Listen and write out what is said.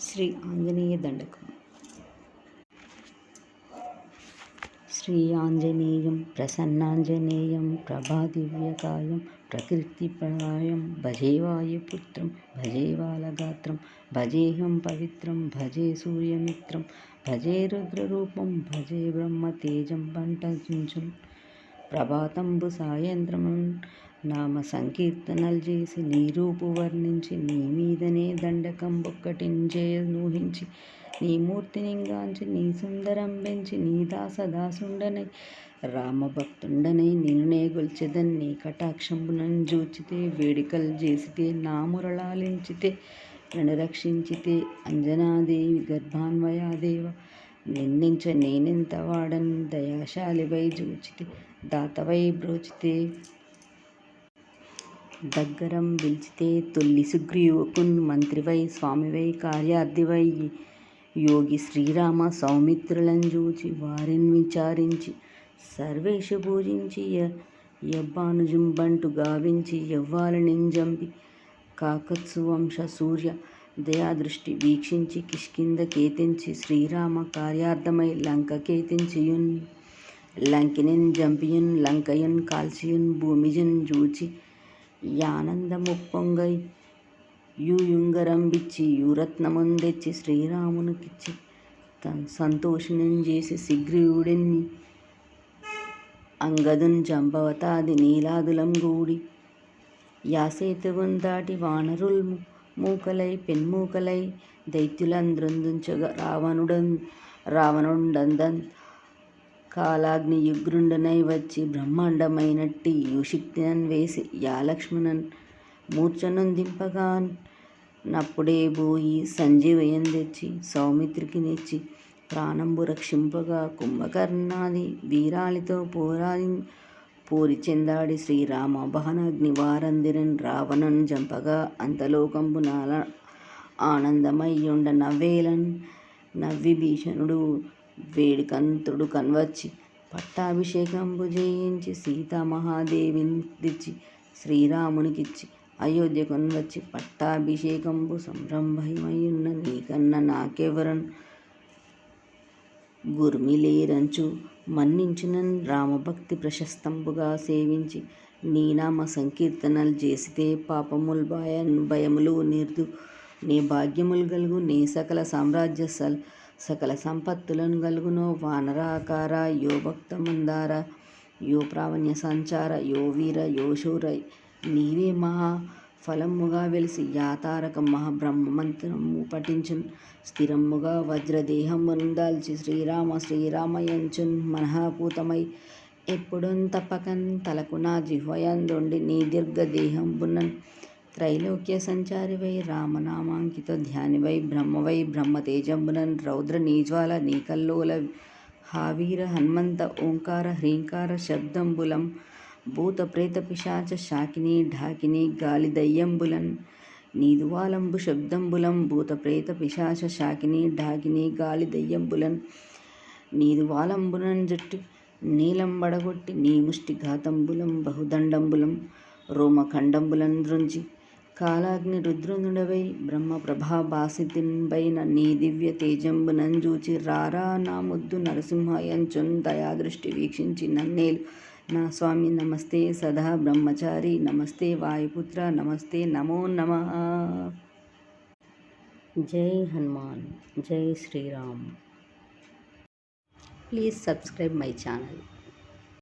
శ్రీ ఆంజనేయ దండకం. శ్రీ ఆంజనేయం ప్రసన్నాంజనేయం ప్రభాదివ్యకాయం ప్రకృతిప్రాయం భజే వాయుపుత్రం భజే బాలగాత్రం భజేహం పవిత్రం భజే సూర్యమిత్రం భజే రుద్రరూపం భజే బ్రహ్మతేజం బంటచుంచుం ప్రభాతంబు సాయంత్రము నామ సంకీర్తనలు చేసి నీ రూపు వర్ణించి నీ మీదనే దండకం నూహించి నీ మూర్తినింగాంచి నీ సుందరం పెంచి నీ దాస దాసుండనై రామభక్తుండనై నిన్నే గొల్చెదన్ నీ కటాక్షంబునన్ జూచితే వేడుకలు చేసితే నా మురళాలించితే నన్ను రక్షించితే అంజనాదేవి గర్భాన్వయాదేవ నిందించ నేనెంత వాడని దయాశాలివై జూచితే దాతవై బ్రోచితే దగ్గరం పిలిచితే తొల్లి సుగ్రీవకున్ మంత్రివై స్వామివై కార్యార్థివై యోగి శ్రీరామ సౌమిత్రులను చూచి వారిని విచారించి సర్వేష పూజించి యబ్బానుజుంబంటు గావించి యవ్వాలనింజంపి కాకత్సు వంశ సూర్య దయాదృష్టి వీక్షించి కిష్కింద కేతించి శ్రీరామ కార్యార్థమై లంక కేతించియున్. లంకినిన్ జంపియున్ లంకయున్ కాల్చియున్ భూమిజున్ జూచి యానందముప్పొంగై యూయుంగరంబిచ్చి యూరత్నముందెచ్చి శ్రీరామునికిచ్చి తన్ సంతోషినం చేసి శీఘ్రుడిని అంగదున్ జంబవతాది నీలాదులం గూడి యాసేతువున్ దాటి వానరుల్ మూకలై పెన్మూకలై దైత్యులంద్రందుంచగా రావణుడన్ రావణుండందన్ కాలాగ్నియుగ్రుండనై వచ్చి బ్రహ్మాండమైనట్టి యుశక్తినన్ వేసి యా లక్ష్మణన్ నప్పుడే బోయి సంజీవయం తెచ్చి సౌమిత్రికి నెచ్చి ప్రాణంబు రక్షింపగా కుంభకర్ణాది వీరాలితో పోరాడి పూరి చెందాడి శ్రీరామ బహనాగ్ని వారందిరన్ రావణన్ జంపగా అంతలోకంబు నాల ఆనందమయ్యుండ నవ్వేలన్ నవ్వి భీషణుడు వేడికంతుడు కన్వచ్చి పట్టాభిషేకంబు చేయించి సీతామహాదేవిని తెచ్చి శ్రీరామునికిచ్చి అయోధ్య కొనవచ్చి పట్టాభిషేకంబు సంరంభమయ్యున్న నీకన్న నాకెవరన్? గుర్మిలేరంచు మన్నించిన రామభక్తి ప్రశస్తంబుగా సేవించి నీనామ సంకీర్తనలు చేసితే పాపముల్ భయ భయములు నిర్దు నీ భాగ్యములు గలుగు నీ సకల సామ్రాజ్య సల్ సకల సంపత్తులను గలుగునో వానరాకార యో భక్త మందార యో ప్రావణ్య సంచార యో వీర యో శూర నీవే మహా ఫలముగా వెలిసి యాతారక మహాబ్రహ్మమంత్రము పఠించున్. స్థిరముగా వజ్రదేహమును దాల్చి శ్రీరామ శ్రీరామయంచున్. మనఃపూతమై ఎప్పుడున్ తప్పకన్ తలకు నా జిహ్వయందుండి నీ దీర్ఘదేహంబునన్ త్రైలోక్య సంచారివై రామనామాంకిత ధ్యానివై బ్రహ్మవై బ్రహ్మతేజంబునన్ రౌద్ర నీజ్వాల నీకల్లోల హావీర హన్మంత ఓంకార హ్రీంకార శబ్దంబులం భూత ప్రేత పిశాచ శాకిని ఢాకిని గాలి దయ్యంబులన్ నీదువాలంబు శబ్దంబులం భూత ప్రేత పిశాచ శాకిని ఢాకిని గాలి దయ్యంబులన్ నీదువాలంబునన్ జట్టు నీలంబడగొట్టి నీ ముష్టి ఘాతంబులం బహుదండంబులం రోమఖండంబులం దృంచి కాలాగ్ని రుద్రునుడవై బ్రహ్మ ప్రభాభాసితిన్బైన నీ దివ్య తేజంబునంజూచి రారా నా ముద్దు నరసింహయంచున్ దయాదృష్టి వీక్షించి నన్నేలు. నా స్వామి నమస్తే సదా బ్రహ్మచారి నమస్తే వాయుపుత్ర నమస్తే నమో నమ. జై హనుమాన్ జై Shriram. Please subscribe my channel.